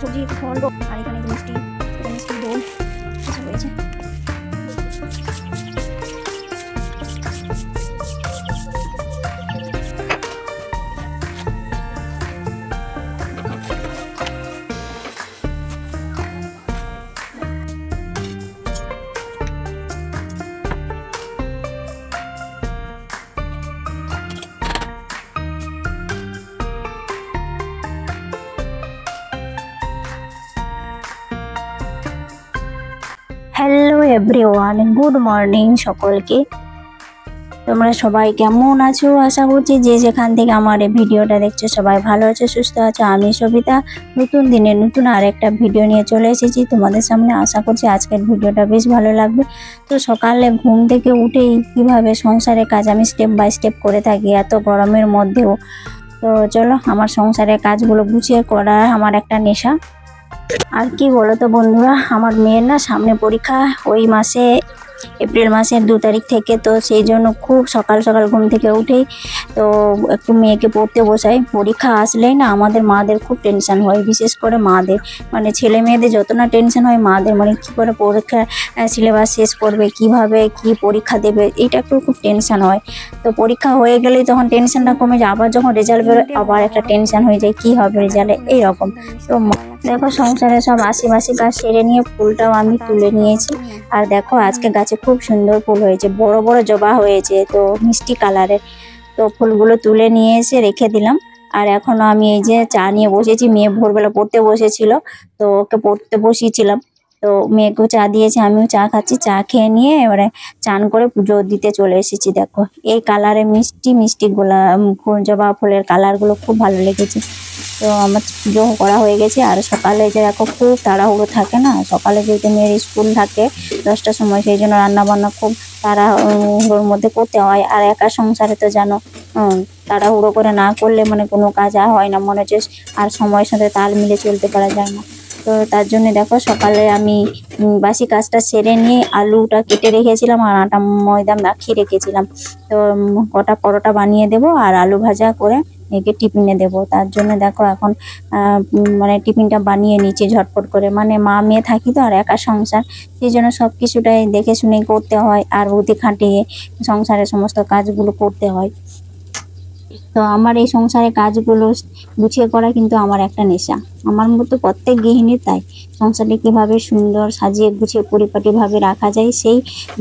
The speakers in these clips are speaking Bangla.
সবজি ফল আর এখানে মিষ্টি মিষ্টি দই কিছু রয়েছে। এভরিওয়ান গুড মর্নিং সকলকে। তোমরা সবাই কেমন আছো? আশা করছি যে যেখান থেকে আমার এই ভিডিওটা দেখছ সবাই ভালো আছো, সুস্থ আছো। আমি সবিতা। নতুন দিনে নতুন আর একটা ভিডিও নিয়ে চলে এসেছি তোমাদের সামনে। আশা করছি আজকের ভিডিওটা বেশ ভালো লাগবে। তো সকালে ঘুম থেকে উঠেই কীভাবে সংসারের কাজ আমি স্টেপ বাই স্টেপ করে থাকি এত গরমের মধ্যেও। তো চলো আমার সংসারের কাজগুলো গুছিয়ে করা আমার একটা নেশা। আর কি বলো তো বন্ধুরা, আমার মেয়ের না সামনে পরীক্ষা ওই মাসে, এপ্রিল মাসের দু তারিখ থেকে, তো সেই জন্য খুব সকাল সকাল ঘুম থেকে উঠেই, তো একটু মেয়েকে পড়তে বসাই। পরীক্ষা আসলেই না আমাদের মাদের খুব টেনশন হয়, বিশেষ করে মাদের। মানে ছেলে মেয়েদের যত না টেনশন হয়, মাদের মানে কি করে পরীক্ষা সিলেবাস শেষ করবে, কীভাবে কি পরীক্ষা দেবে, এটা একটু খুব টেনশন হয়। তো পরীক্ষা হয়ে গেলেই তখন টেনশনটা কমে যায়, আবার যখন রেজাল্ট বেরোয়, আবার একটা টেনশন হয়ে যায়, কি হবে রেজাল্টে এইরকম। তো দেখো সংসারে সব আশেপাশে গাছ সেরে নিয়ে ফুলটাও আমি তুলে নিয়েছি। আর দেখো আজকে গাছে খুব সুন্দর ফুল হয়েছে, বড় বড় জবা হয়েছে, তো মিষ্টি কালারের। তো ফুলগুলো তুলে নিয়ে এসে রেখে দিলাম। আর এখনও আমি এই যে চা নিয়ে বসেছি, মেয়ে ভোরবেলা পড়তে বসেছিল, তো ওকে পড়তে বসিয়েছিলাম। তো মেয়েকেও চা দিয়েছে, আমিও চা খাচ্ছি, চা খেয়ে নিয়ে এবারে চান করে পুজো দিতে চলে এসেছি, দেখো। এই কালারে মিষ্টি মিষ্টি গোলা জবা ফুলের কালারগুলো খুব ভালো লেগেছে। তো আমার পুজো করা হয়ে গেছে, আর সকালে যে দেখো খুব তাড়াহুড়ো থাকে না? সকালে যেহেতু মেয়ের স্কুল থাকে দশটার সময়, সেই জন্য রান্না বান্না খুব তাড়াহুড়োর মধ্যে করতে হয়। আর একা সংসারে তো জানো তাড়াহুড়ো করে না করলে মানে কোনো কাজ আর হয় না, মনে হচ্ছে আর সময়ের সাথে তাল মিলে চলতে পারা যায় না। তো তার জন্য দেখো সকালে আমি বাসি কাজটা সেরে নিয়ে আলুটা কেটে রেখেছিলাম আর আটা ময়দা মাখিয়ে রেখেছিলাম। তো কটা পরোটা বানিয়ে দেবো আর আলু ভাজা করে একে টিফিনে দেবো। তার জন্য দেখো এখন মানে টিফিনটা বানিয়ে নিচ্ছি ঝটপট করে। মানে মা মেয়ে থাকি তো আর একা সংসার, সেই জন্য সব কিছুটাই দেখে শুনে করতে হয় আর বুদ্ধি খাটিয়ে সংসারের সমস্ত কাজগুলো করতে হয়। তো আমার এই সংসারের কাজগুলো গুছিয়ে করা কিন্তু আমার একটা নেশা। আমার মতো প্রত্যেক গৃহিণীর তাই সংসারটি কীভাবে সুন্দর সাজিয়ে গুছিয়ে পরিপাটিভাবে রাখা যায় সেই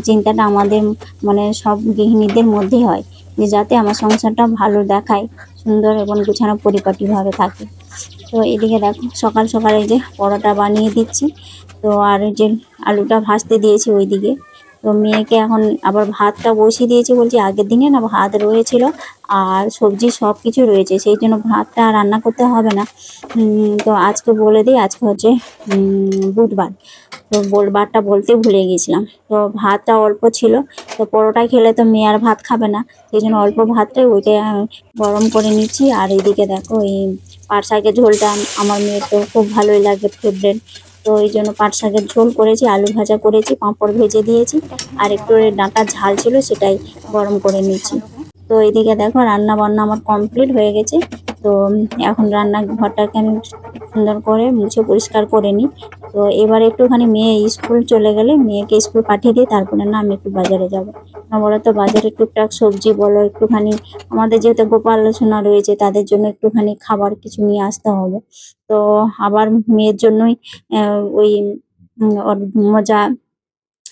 চিন্তাটা আমাদের মানে সব গৃহিণীদের মধ্যে হয় যে যাতে আমার সংসারটা ভালো দেখায়, সুন্দর এবং গুছানো পরিপাটিভাবে থাকে। তো এদিকে দেখো, সকাল সকাল যে পরোটা বানিয়ে দিচ্ছি। তো আর যে আলুটা ভাজতে দিয়েছি ওইদিকে। তো মেয়েকে এখন আবার ভাতটা বসিয়ে দিয়েছি, বলছি আগের দিনে না ভাত রয়েছিল আর সবজি সব কিছু রয়েছে, সেই জন্য ভাতটা রান্না করতে হবে না। তো আজকে বলে দিই, আজকে হচ্ছে বুধবার। তো বলবারটা বলতে ভুলে গেছিলাম। তো ভাতটা অল্প ছিল, তো পরোটা খেলে তো মেয়ে আর ভাত খাবে না, সেই জন্য অল্প ভাতটাই ওইটা গরম করে নিচ্ছি। আর এইদিকে দেখো, এই পাট শাকের ঝোলটা আমার মেয়ের তো খুব ভালোই লাগে ফেভারেট তো এই জন্য পাট শাকের ঝোল করেছি, আলু ভাজা করেছি, পাঁপড় ভেজে দিয়েছি, আর একটু ডাঁটার ঝাল ছিল সেটাই গরম করে নিয়েছি। তো এদিকে দেখো রান্না বান্না আমার কমপ্লিট হয়ে গেছে। তো এখন রান্না ঘরটাকে আমি সুন্দর করে মুছে পরিষ্কার করে নিই। তো এবার একটুখানি মেয়ে স্কুল চলে গেলে মেয়েকে স্কুল পাঠিয়ে দিই, তারপরে না আমি একটু বাজারে যাব। না বলো তো বাজারে টুকটাক সবজি বলো একটুখানি আমাদের যেহেতু গোপাল সোনা রয়েছে তাদের জন্য একটুখানি খাবার কিছু নিয়ে আসতে হবে। তো আবার মেয়ের জন্যই ওই মজা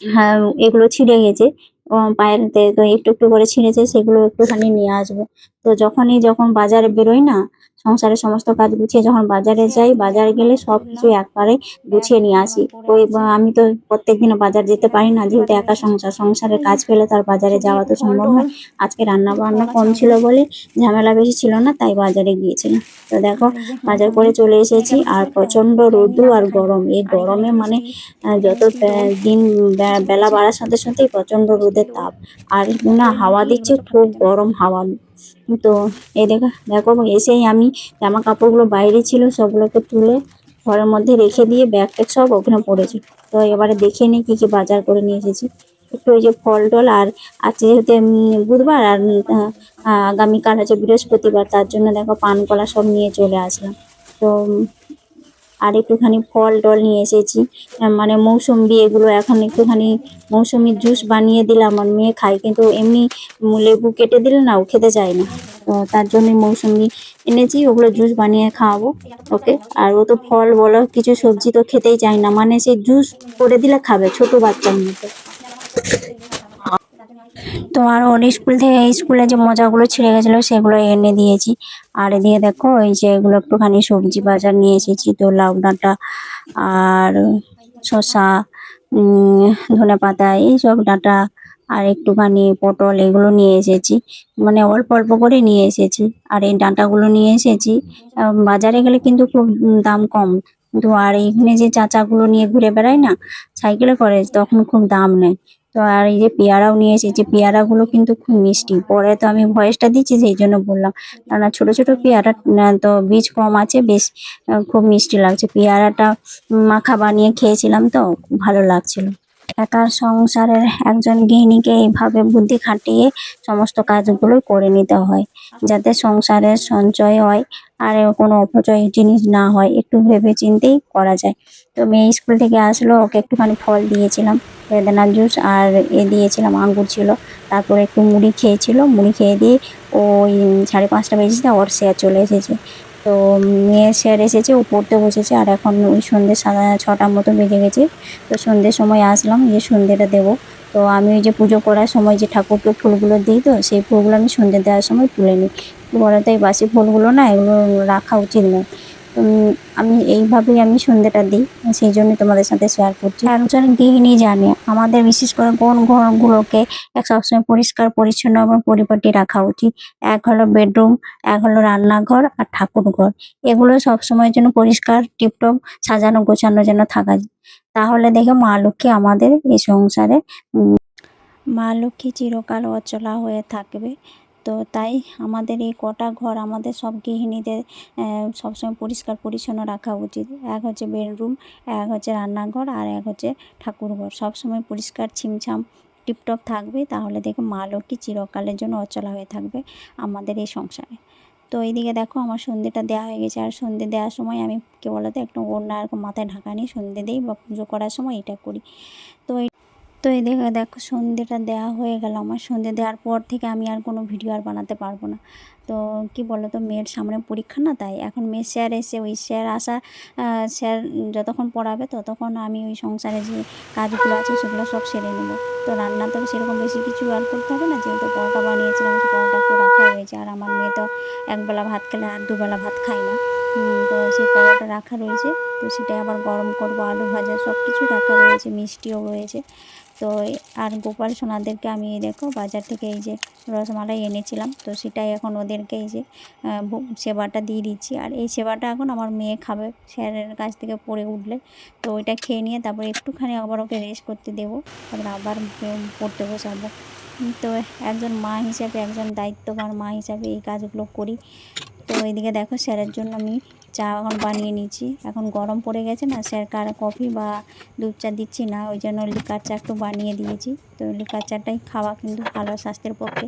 হ্যাঁ এগুলো ছিঁড়ে গেছে। উম, পায়েরতে তো একটু একটু করে ছিঁড়েছে সেগুলো একটুখানি নিয়ে আসব। তো যখনই যখন বাজারে বেরোই না সংসারের সমস্ত কাজ গুছিয়ে যখন বাজারে যাই, বাজারে গেলে সব কিছু একবারে গুছিয়ে নিয়ে আসি। ওই আমি তো প্রত্যেক প্রত্যেকদিন বাজার যেতে পারি না, যেহেতু একা সংসার, সংসারের কাজ ফেলে তার বাজারে যাওয়া তো সম্ভব নয় আজকে রান্না বান্না কম ছিল বলে ঝামেলা বেশি ছিল না, তাই বাজারে গিয়েছিলাম। তো দেখো, বাজার করে চলে এসেছি, আর প্রচণ্ড রোদ্দুর আর গরম। এই গরমে মানে যত দিন বেলা বাড়ার সাথে সাথেই প্রচণ্ড রোদের তাপ। আর না, হাওয়া দিচ্ছে, খুব গরম হাওয়া। তো এই দেখা, দেখো এসেই আমি জামা কাপড়গুলো বাইরে ছিল, সবগুলোকে তুলে ঘরের মধ্যে রেখে দিয়ে ব্যাগ ট্যাগ সব ওখানে পড়েছে। তো এবারে দেখে নিই কী কী বাজার করে নিয়ে এসেছি। একটু ওই যে ফল টল আর আজকে যেহেতু বুধবার আর আগামীকাল হচ্ছে বৃহস্পতিবার, তার জন্য দেখো পান কলা সব নিয়ে চলে আসলাম। তো আর একটুখানি ফল টল নিয়ে এসেছি। মানে মৌসুম্বি এগুলো এখন একটুখানি মৌসুমির জুস বানিয়ে দিলাম আমার মেয়ে খায়, কিন্তু এমনি লেবু কেটে দিলে না, ও খেতে চায় না। তো তার জন্য মৌসুম্বি এনেছি, ওগুলো জুস বানিয়ে খাওয়াবো, ওকে। আর ও তো ফল বলো, কিছু সবজি তো খেতেই চায় না মানে সে জুস করে দিলে খাবে, ছোট বাচ্চার মতো। তো আর ওর স্কুল থেকে স্কুলে যে মজাগুলো ছিঁড়ে গেছিল, সেগুলো এনে দিয়েছি। আর এদিকে দেখো এই যে এগুলো একটুখানি সবজি বাজার নিয়ে এসেছি, তো লাউ ডাঁটা আর শসা ধনে পাতা এইসব ডাঁটা আর একটুখানি পটল এগুলো নিয়ে এসেছি। মানে অল্প অল্প করে নিয়ে এসেছি। আর এই ডাঁটাগুলো নিয়ে এসেছি বাজারে গেলে কিন্তু খুব দাম কম। কিন্তু আর এইখানে যে চাচাগুলো নিয়ে ঘুরে বেড়ায় না, সাইকেলে করে, তখন খুব দাম নেয়। তো আর এই যে পেয়ারাও নিয়ে এসেছি, পেয়ারাগুলো কিন্তু খুব মিষ্টি। পরে তো আমি ভয়েসটা দিচ্ছি, সেই জন্য বললাম। কেননা ছোট ছোট পেয়ারা তো বীজ কম আছে, বেশ খুব মিষ্টি লাগছে। পেয়ারাটা মাখা বানিয়ে খেয়েছিলাম তো, খুব ভালো লাগছিল। একার সংসারের একজন গৃহিণীকে এইভাবে বুদ্ধি খাটিয়ে সমস্ত কাজগুলোই করে নিতে হয়, যাতে সংসারের সঞ্চয় হয়। আর কোনো অপচয় জিনিস না হয়, একটু ভেবে চিন্তেই করা যায়। তো মেয়ে স্কুল থেকে আসলো, ওকে একটুখানি ফল দিয়েছিলাম, বেদানার জুস আর এ দিয়েছিলাম, আঙ্গুর ছিল। তারপরে একটু মুড়ি খেয়েছিল, মুড়ি খেয়ে দিয়ে ওই সাড়ে পাঁচটা বেজেছে ওর শেয়ার চলে এসেছে। তো মেয়ের শেয়ার এসেছে, ও পড়তে বসেছে, আর এখন ওই সন্ধ্যে সাড়ে ছটার মতো বেজে গেছে। তো সন্ধ্যের সময় আসলাম যে সন্ধ্যেটা দেবো। তো আমি ওই যে পুজো করার সময় যে ঠাকুরকে ফুলগুলো দিই তো, সেই ফুলগুলো আমি সন্ধ্যে দেওয়ার সময় তুলে নিই। বলতো এই বাসি ফুলগুলো না এগুলো রাখা উচিত নয়। আমি এইভাবেই আমি সন্ধ্যেটা দিই, সেই জন্য তোমাদের সাথে শেয়ার করছি। আর একজন গৃহিণী জানে, আমাদের বিশেষ করে কোন ঘরগুলোকে এক সবসময় পরিষ্কার, পরিচ্ছন্ন এবং পরিপাটি রাখা উচিত। এক হলো বেডরুম, এক হলো রান্নাঘর আর ঠাকুর ঘর এগুলো সবসময়ের জন্য পরিষ্কার, টিপটপ, সাজানো গোছানো যেন থাকা। তাহলে দেখে মা লক্ষ্মী আমাদের এই সংসারে মা লক্ষ্মী চিরকাল অচলা হয়ে থাকবে। তো তাই আমাদের এই কটা ঘর আমাদের সব গৃহিণীদের সবসময় পরিষ্কার পরিচ্ছন্ন রাখা উচিত। এক হচ্ছে বেডরুম, এক হচ্ছে রান্নাঘর, আর এক হচ্ছে ঠাকুরঘর। সবসময় পরিষ্কার ছিমছাম টিপটপ থাকবে, তাহলে দেখে মা লক্ষ্মী চিরকালের জন্য অচলা হয়ে থাকবে আমাদের এই সংসারে। তো এইদিকে দেখো আমার সন্ধ্যেটা দেওয়া হয়ে গেছে। আর সন্ধ্যে দেওয়ার সময় আমি কি বলতো, একটু ওড়না আর মাথায় ঢাকা নিয়ে সন্ধ্যে দিই বা পুজো করার সময় এটা করি। তো তো এই দেখো সন্ধ্যেটা দেওয়া হয়ে গেল। আমার সন্ধ্যে দেওয়ার পর থেকে আমি আর কোনো ভিডিও আর বানাতে পারব না। তো কি বলো তো মেয়ের সামনে পরীক্ষা না, তাই এখন মেয়ের স্যার এসে ওই স্যার আসা স্যার যতক্ষণ পড়াবে ততক্ষণ আমি ওই সংসারে যে কাজগুলো আছে সেগুলো সব সেরে নেব। তো রান্না তো সেরকম বেশি কিছু আর করতে হবে না, যেহেতু পরোটা বানিয়েছিলাম পরোটা রাখা হয়েছে। আর আমার মেয়ে তো একবেলা ভাত খেলে আর দুবেলা ভাত খায় না। সেই পরোটা রাখা রয়েছে। তো সেটাই আবার গরম করব, আলু ভাজা সব কিছু রাখা রয়েছে, মিষ্টিও রয়েছে। তো আর গোপাল সোনাদেরকে আমি দেখো বাজার থেকে এই যে রসমালাই এনেছিলাম, তো সেটাই এখন ওদেরকে এই যে সেবাটা দিয়ে দিচ্ছি। আর এই সেবাটা এখন আমার মেয়ে খাবে, স্যারের কাছ থেকে পড়ে উঠলে। তো ওইটা খেয়ে নিয়ে তারপরে একটুখানি আবার ওকে রেস্ট করতে দেবো। তারপরে আবার পড়তে বসাবো। তো একজন মা হিসাবে, একজন দায়িত্ববান মা হিসাবে এই কাজগুলো করি। তো এইদিকে দেখো স্যারের জন্য আমি চা এখন বানিয়ে নিচ্ছি এখন গরম পড়ে গেছে না, স্যার কার কফি বা দুধ চা দিচ্ছি না, ওই জন্য লিকার চা একটু বানিয়ে দিয়েছি। তো লিকার চাটাই খাওয়া কিন্তু ভালো স্বাস্থ্যের পক্ষে।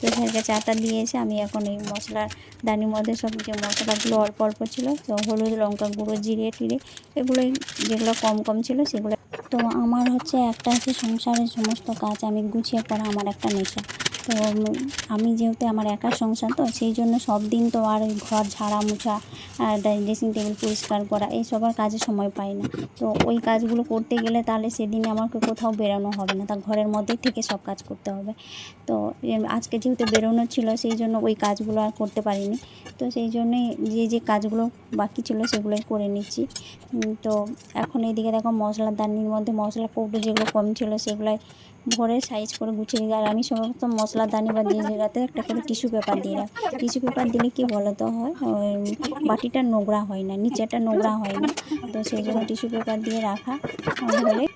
তো স্যারকে চাটা দিয়ে এসে আমি এখন এই মশলার দানির মধ্যে সব যে মশলাগুলো অল্প অল্প ছিল, তো হলুদ লঙ্কা গুঁড়ো, জিরে টিরে, এগুলোই যেগুলো কম কম ছিল সেগুলো তো আমার হচ্ছে একটা হচ্ছে সংসারের সমস্ত কাজ আমি গুছিয়ে পড়া আমার একটা নেশা। তো আমি যেহেতু আমার একার সংসার, তো সেই জন্য সব দিন তো আর ঘর ঝাড়া মোছা ড্রেসিং টেবিল পরিষ্কার করা, এই সবার কাজে সময় পাই না। তো ওই কাজগুলো করতে গেলে তাহলে সেদিনে আমাকে কোথাও বেরোনো হবে না, তা ঘরের মধ্যেই থেকে সব কাজ করতে হবে। তো আজকে যেহেতু বেরোনো ছিল, সেই জন্য ওই কাজগুলো আর করতে পারিনি। তো সেই জন্যই যে যে কাজগুলো বাকি ছিল, সেগুলোই করে নিচ্ছি। তো এখন এইদিকে দেখো মশলার দানির মধ্যে মশলা কৌটো যেগুলো কম ছিল, সেগুলোই ভরে সাইজ করে গুছিয়ে দিই আর আমি সমস্ত মশলাদানি বা যে জায়গাতে একটা করে টিস্যু পেপার দিয়ে রাখি। টিস্যু পেপার দিলে কি বলতো হয়? বাটিটা নোংরা হয় না নিচেটা নোংরা হয় না। তো সেই জন্য টিস্যু পেপার দিয়ে রাখা। হলে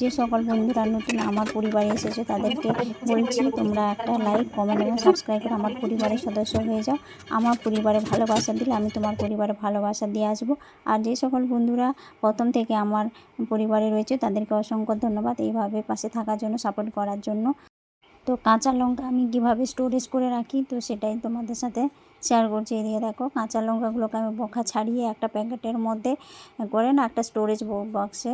যে সকল বন্ধুরা নতুন আমার পরিবারে এসেছে, তাদেরকে বলছি তোমরা একটা লাইক কমেন্ট এবং সাবস্ক্রাইব করে আমার পরিবারের সদস্য হয়ে যাও। আমার পরিবারে ভালোবাসা দিলে আমি তোমার পরিবারে ভালোবাসা দিয়ে আসব। আর যে সকল বন্ধুরা প্রথম থেকে আমার পরিবারে রয়েছে, তাদেরকে অসংখ্য ধন্যবাদ এইভাবে পাশে থাকার জন্য সাপোর্ট করার জন্য। তো কাঁচা লঙ্কা আমি কীভাবে স্টোরেজ করে রাখি, তো সেটাই তোমাদের সাথে শেয়ার করছি। এদিকে দেখো কাঁচা লঙ্কাগুলোকে আমি বোখা ছাড়িয়ে একটা প্যাকেটের মধ্যে করে না, একটা স্টোরেজ বক্সে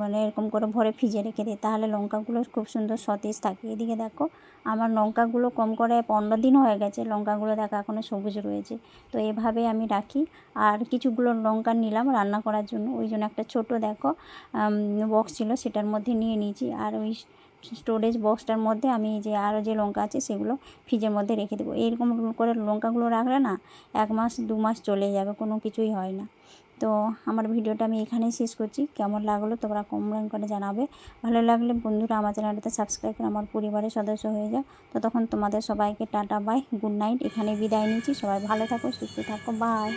মানে এরকম করে ভরে ফ্রিজে রেখে দিই, তাহলে লঙ্কাগুলো খুব সুন্দর সতেজ থাকে। এদিকে দেখো, আমার লঙ্কাগুলো কম করে পনেরো দিন হয়ে গেছে, লঙ্কাগুলো দেখো এখনও সবুজ রয়েছে। তো এভাবে আমি রাখি। আর কিছুগুলো লঙ্কা নিলাম রান্না করার জন্য, ওই জন্য একটা ছোট দেখো বক্স ছিল, সেটার মধ্যে নিয়ে নিয়েছি। আর ওই স্টোরেজ বক্সটার মধ্যে আমি যে আরও যে লঙ্কা আছে সেগুলো ফ্রিজের মধ্যে রেখে দেবো। এইরকম করে লঙ্কাগুলো রাখলে না এক মাস, দু মাস চলে যাবে, কোনো কিছুই হয় না। তো আমার ভিডিওটা আমি এখানেই শেষ করছি। কেমন লাগল তোমরা কমেন্ট করে জানাবে। ভালো লাগলে বন্ধুরা আমার চ্যানেলটাতে সাবস্ক্রাইব করে আমার পরিবারের সদস্য হয়ে যাও। তো তখন তোমাদের সবাইকে টাটা বাই গুড নাইট এখানে বিদায় নিচ্ছি। সবাই ভালো থাকো, সুস্থ থাকো বাই